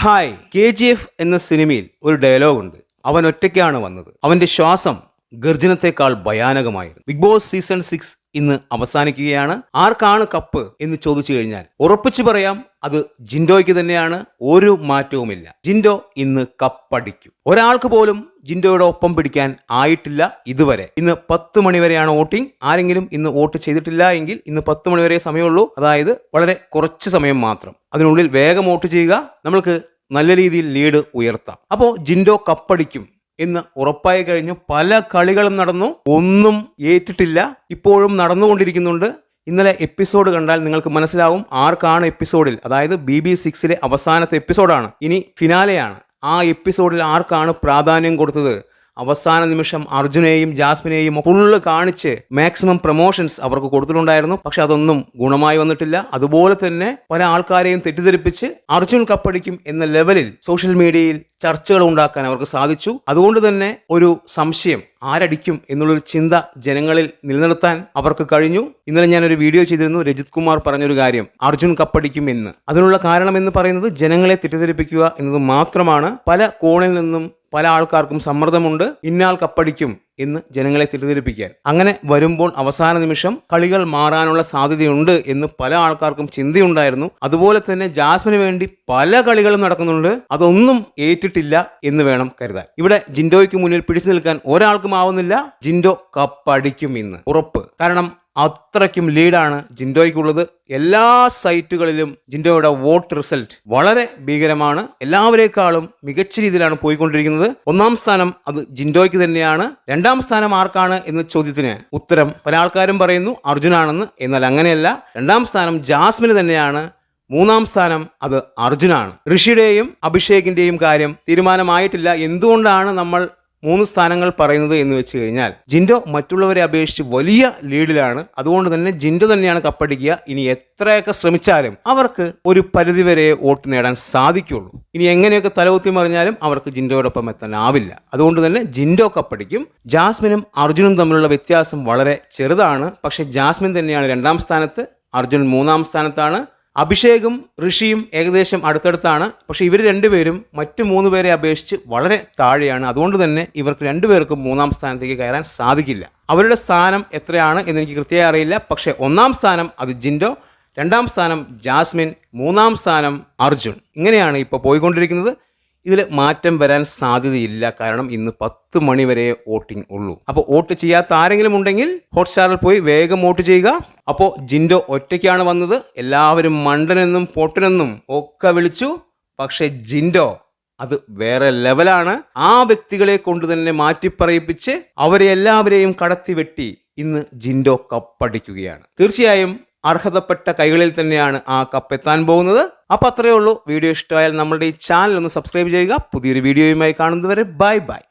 Hi. K G F എന്ന സിനിമയിൽ ഒരു ഡയലോഗ് ഉണ്ട് അവൻ ഒറ്റയ്ക്കാണ് വന്നത്. അവന്റെ ശ്വാസം ഗർജനത്തെക്കാൾ ഭയാനകമായിരുന്നു. ബിഗ് ബോസ് സീസൺ സിക്സ് ഇന്ന് അവസാനിക്കുകയാണ്. ആർക്കാണ് കപ്പ് എന്ന് ചോദിച്ചു കഴിഞ്ഞാൽ ഉറപ്പിച്ചു പറയാം അത് ജിൻഡോയ്ക്ക് തന്നെയാണ് ഒരു മാറ്റവുമില്ല. ജിൻഡോ ഇന്ന് കപ്പടിക്കും. ഒരാൾക്ക് പോലും ജിൻഡോയുടെ ഒപ്പം പിടിക്കാൻ ആയിട്ടില്ല ഇതുവരെ. ഇന്ന് പത്ത് മണിവരെയാണ് വോട്ടിംഗ്. ആരെങ്കിലും ഇന്ന് വോട്ട് ചെയ്തിട്ടില്ല എങ്കിൽ ഇന്ന് പത്ത് മണിവരെ സമയമുള്ളൂ. അതായത് വളരെ കുറച്ച് സമയം മാത്രം. അതിനുള്ളിൽ വേഗം വോട്ട് ചെയ്യുക. നമ്മൾക്ക് നല്ല രീതിയിൽ ലീഡ് ഉയർത്താം. അപ്പോൾ ജിൻഡോ കപ്പടിക്കും. എന്ന് ഉറപ്പായി കഴിഞ്ഞു. പല കളികളും നടന്നു. ഒന്നും ഏറ്റിട്ടില്ല. ഇപ്പോഴും നടന്നുകൊണ്ടിരിക്കുന്നുണ്ട്. ഇന്നലെ എപ്പിസോഡ് കണ്ടാൽ നിങ്ങൾക്ക് മനസ്സിലാവും ആർക്കാണ് എപ്പിസോഡിൽ അതായത് ബി ബി സിക്സിലെ അവസാനത്തെ എപ്പിസോഡാണ്. ഇനി ഫിനാലെയാണ്. ആ എപ്പിസോഡിൽ ആർക്കാണ് പ്രാധാന്യം കൊടുത്തത്? അവസാന നിമിഷം അർജുനെയും ജാസ്മിനെയും ഫുള്ള് കാണിച്ച് മാക്സിമം പ്രൊമോഷൻസ് അവർക്ക് കൊടുത്തിട്ടുണ്ടായിരുന്നു. പക്ഷെ അതൊന്നും ഗുണമായി വന്നിട്ടില്ല. അതുപോലെ തന്നെ പല ആൾക്കാരെയും തെറ്റിദ്ധരിപ്പിച്ച് അർജുൻ കപ്പടിക്കും എന്ന ലെവലിൽ സോഷ്യൽ മീഡിയയിൽ ചർച്ചകൾ ഉണ്ടാക്കാൻ അവർക്ക് സാധിച്ചു. അതുകൊണ്ട് തന്നെ ഒരു സംശയം ആരടിക്കും എന്നുള്ളൊരു ചിന്ത ജനങ്ങളിൽ നിലനിർത്താൻ അവർക്ക് കഴിഞ്ഞു. ഇന്നലെ ഞാൻ ഒരു വീഡിയോ ചെയ്തിരുന്നു. രജിത് കുമാർ പറഞ്ഞൊരു കാര്യം അർജുൻ കപ്പടിക്കും എന്ന്. അതിനുള്ള കാരണം എന്ന് പറയുന്നത് ജനങ്ങളെ തെറ്റിദ്ധരിപ്പിക്കുക എന്നത് മാത്രമാണ്. പല കോണിൽ നിന്നും പല ആൾക്കാർക്കും സമ്മർദ്ദമുണ്ട് ഇന്നാൾ കപ്പടിക്കും എന്ന് ജനങ്ങളെ തെറ്റിദ്ധരിപ്പിക്കാൻ. അങ്ങനെ വരുമ്പോൾ അവസാന നിമിഷം കളികൾ മാറാനുള്ള സാധ്യതയുണ്ട് എന്ന് പല ആൾക്കാർക്കും ചിന്തയുണ്ടായിരുന്നു. അതുപോലെ തന്നെ ജാസ്മിന് വേണ്ടി പല കളികളും നടക്കുന്നുണ്ട്. അതൊന്നും ഏറ്റിട്ടില്ല എന്ന് വേണം കരുതാൻ. ഇവിടെ ജിൻഡോയ്ക്ക് മുന്നിൽ പിടിച്ചു നിൽക്കാൻ ഒരാൾക്കും ആവുന്നില്ല. ജിൻഡോ കപ്പടിക്കും ഇന്ന്. ഉറപ്പ്. കാരണം അത്രയ്ക്കും ലീഡാണ് ജിൻഡോയ്ക്കുള്ളത്. എല്ലാ സൈറ്റുകളിലും ജിൻഡോയുടെ വോട്ട് റിസൾട്ട് വളരെ ഭീകരമാണ്. എല്ലാവരേക്കാളും മികച്ച രീതിയിലാണ് പോയിക്കൊണ്ടിരിക്കുന്നത്. ഒന്നാം സ്ഥാനം അത് ജിൻഡോയ്ക്ക് തന്നെയാണ്. രണ്ടാം സ്ഥാനം ആർക്കാണ് എന്ന ചോദ്യത്തിന് ഉത്തരം പല ആൾക്കാരും പറയുന്നു. അർജുനാണെന്ന്. എന്നാൽ അങ്ങനെയല്ല. രണ്ടാം സ്ഥാനം ജാസ്മിന് തന്നെയാണ്. മൂന്നാം സ്ഥാനം അത് അർജുനാണ്. ഋഷിയുടെയും അഭിഷേകിന്റെയും കാര്യം തീരുമാനമായിട്ടില്ല. എന്തുകൊണ്ടാണ് നമ്മൾ മൂന്ന് സ്ഥാനങ്ങൾ പറയുന്നത് എന്ന് വെച്ച് കഴിഞ്ഞാൽ ജിൻഡോ മറ്റുള്ളവരെ അപേക്ഷിച്ച് വലിയ ലീഡിലാണ്. അതുകൊണ്ട് തന്നെ ജിൻഡോ തന്നെയാണ് കപ്പടിക്കുക. ഇനി എത്രയൊക്കെ ശ്രമിച്ചാലും അവർക്ക് ഒരു പരിധിവരെ വോട്ട് നേടാൻ സാധിക്കുള്ളൂ. ഇനി എങ്ങനെയൊക്കെ തലകുത്തി മറിഞ്ഞാലും അവർക്ക് ജിൻഡോയോടൊപ്പം എത്താനാവില്ല അതുകൊണ്ട് തന്നെ ജിൻഡോ കപ്പടിക്കും. ജാസ്മിനും അർജുനും തമ്മിലുള്ള വ്യത്യാസം വളരെ ചെറുതാണ്. പക്ഷേ ജാസ്മിൻ തന്നെയാണ് രണ്ടാം സ്ഥാനത്ത് അർജുൻ മൂന്നാം സ്ഥാനത്താണ്. അഭിഷേകും ഋഷിയും ഏകദേശം അടുത്തടുത്താണ്. പക്ഷെ ഇവർ രണ്ടുപേരും മറ്റു മൂന്ന് പേരെ അപേക്ഷിച്ച് വളരെ താഴെയാണ്. അതുകൊണ്ട് തന്നെ ഇവർക്ക് രണ്ടുപേർക്കും മൂന്നാം സ്ഥാനത്തേക്ക് കയറാൻ സാധിക്കില്ല. അവരുടെ സ്ഥാനം എത്രയാണ് എന്ന് എനിക്ക് കൃത്യമായി അറിയില്ല. പക്ഷേ ഒന്നാം സ്ഥാനം അത് ജിൻഡോ രണ്ടാം സ്ഥാനം ജാസ്മിൻ മൂന്നാം സ്ഥാനം അർജുൻ. ഇങ്ങനെയാണ് ഇപ്പോൾ പോയിക്കൊണ്ടിരിക്കുന്നത്. ഇതിൽ മാറ്റം വരാൻ സാധ്യതയില്ല. കാരണം ഇന്ന് പത്ത് മണി വരെ വോട്ടിംഗ് ഉള്ളൂ. അപ്പോൾ വോട്ട് ചെയ്യാത്ത ആരെങ്കിലും ഉണ്ടെങ്കിൽ ഹോട്ട്സ്റ്റാറിൽ പോയി വേഗം വോട്ട് ചെയ്യുക. അപ്പോൾ ജിൻഡോ ഒറ്റയ്ക്കാണ് വന്നത്. എല്ലാവരും മണ്ടനെന്നും പൊട്ടനെന്നും ഒക്കെ വിളിച്ചു. പക്ഷേ ജിൻഡോ അത് വേറെ ലെവലാണ്. ആ വ്യക്തികളെ കൊണ്ട് തന്നെ മാറ്റിപ്പറയിപ്പിച്ച് അവരെ എല്ലാവരെയും കടത്തി വെട്ടി ഇന്ന് ജിൻഡോ കപ്പടിക്കുകയാണ്. തീർച്ചയായും അർഹതപ്പെട്ട കൈകളിൽ തന്നെയാണ് ആ കപ്പ് എത്താൻ പോകുന്നത്. അപ്പോൾ അത്രയേ ഉള്ളൂ. വീഡിയോ ഇഷ്ടമായാൽ നമ്മുടെ ഈ ചാനൽ ഒന്ന് സബ്സ്ക്രൈബ് ചെയ്യുക. പുതിയൊരു വീഡിയോയുമായി കാണുന്നതുവരെ ബൈ ബൈ.